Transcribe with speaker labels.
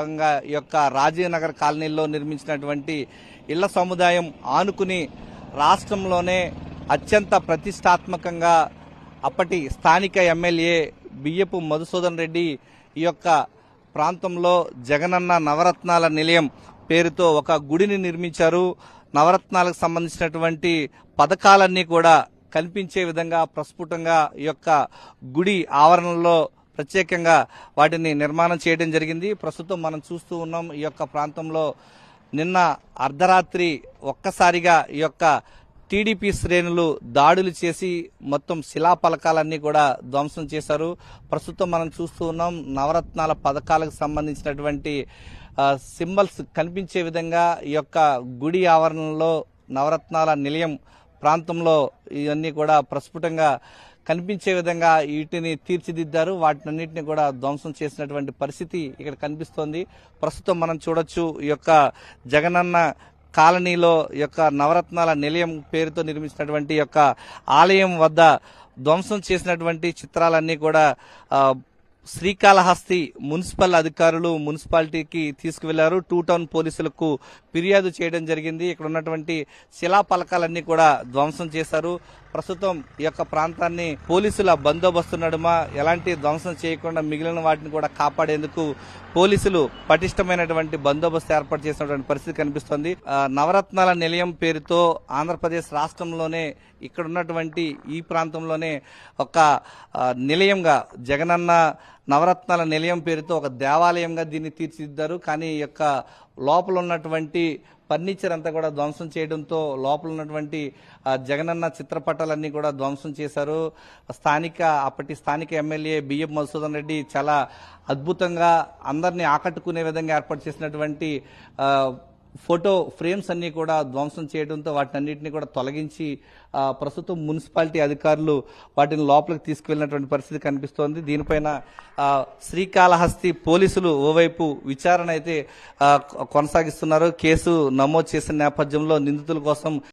Speaker 1: భాగంగా యొక్క రాజీవ్నగర్ కాలనీలో నిర్మించినటువంటి ఇళ్ళ సముదాయం ఆనుకుని రాష్ట్రంలోనే అత్యంత ప్రతిష్టాత్మకంగా అప్పటి స్థానిక ఎమ్మెల్యే బియ్యపు మధుసూదన్ రెడ్డి ఈ యొక్క ప్రాంతంలో జగనన్న నవరత్నాల నిలయం పేరుతో ఒక గుడిని నిర్మించారు. నవరత్నాలకు సంబంధించినటువంటి పథకాలన్నీ కూడా కనిపించే విధంగా ప్రస్ఫుటంగా ఈ యొక్క గుడి ఆవరణలో ప్రత్యేకంగా వాటిని నిర్మాణం చేయడం జరిగింది. ప్రస్తుతం మనం చూస్తూ ఉన్నాం ఈ యొక్క ప్రాంతంలో నిన్న అర్ధరాత్రి ఒక్కసారిగా ఈ యొక్క టీడీపీ శ్రేణులు దాడులు చేసి మొత్తం శిలాఫలకాలన్నీ కూడా ధ్వంసం చేశారు. ప్రస్తుతం మనం చూస్తూ ఉన్నాం నవరత్నాల పథకాలకు సంబంధించినటువంటి సింబల్స్ కనిపించే విధంగా ఈ యొక్క గుడి ఆవరణలో నవరత్నాల నిలయం ప్రాంతంలో ఇవన్నీ కూడా ప్రస్ఫుటంగా కనిపించే విధంగా వీటిని తీర్చిదిద్దారు. వాటినన్నింటినీ కూడా ధ్వంసం చేసినటువంటి పరిస్థితి ఇక్కడ కనిపిస్తోంది. ప్రస్తుతం మనం చూడొచ్చు ఈ యొక్క జగనన్న కాలనీలో యొక్క నవరత్నాల నిలయం పేరుతో నిర్మించినటువంటి యొక్క ఆలయం వద్ద ధ్వంసం చేసినటువంటి చిత్రాలన్నీ కూడా శ్రీకాళహస్తి మున్సిపల్ అధికారులు మున్సిపాలిటీకి తీసుకువెళ్ళారు. టూ టౌన్ పోలీసులకు ఫిర్యాదు చేయడం జరిగింది. ఇక్కడ ఉన్నటువంటి శిలా పలకాలన్నీ కూడా ధ్వంసం చేశారు. ప్రస్తుతం ఈ యొక్క ప్రాంతాన్ని పోలీసుల బందోబస్తు నడుమ ఎలాంటి ధ్వంసం చేయకుండా మిగిలిన వాటిని కూడా కాపాడేందుకు పోలీసులు పటిష్టమైనటువంటి బందోబస్తు ఏర్పాటు చేసినటువంటి పరిస్థితి కనిపిస్తోంది. నవరత్నాల నిలయం పేరుతో ఆంధ్రప్రదేశ్ రాష్ట్రంలోనే ఇక్కడ ఉన్నటువంటి ఈ ప్రాంతంలోనే ఒక నిలయంగా జగనన్న నవరత్నాల నిలయం పేరుతో ఒక దేవాలయంగా దీన్ని తీర్చిదిద్దారు. కానీ ఈ యొక్క లోపల ఉన్నటువంటి ఫర్నిచర్ అంతా కూడా ధ్వంసం చేయడంతో లోపల ఉన్నటువంటి జగనన్న చిత్రపటాలన్నీ కూడా ధ్వంసం చేశారు. స్థానిక అప్పటి స్థానిక ఎమ్మెల్యే బియ్యం మధుసూదన్ రెడ్డి చాలా అద్భుతంగా అందరినీ ఆకట్టుకునే విధంగా ఏర్పాటు చేసినటువంటి ఫోటో ఫ్రేమ్స్ అన్ని కూడా ధ్వంసం చేయడంతో వాటిని కూడా తొలగించి ప్రస్తుతం మున్సిపాలిటీ అధికారులు వాటిని లోపలికి తీసుకువెళ్ళినటువంటి పరిస్థితి కనిపిస్తోంది. దీనిపైన శ్రీకాళహస్తి పోలీసులు ఓవైపు విచారణ అయితే కొనసాగిస్తున్నారు. కేసు నమోదు చేసిన నేపథ్యంలో నిందితుల కోసం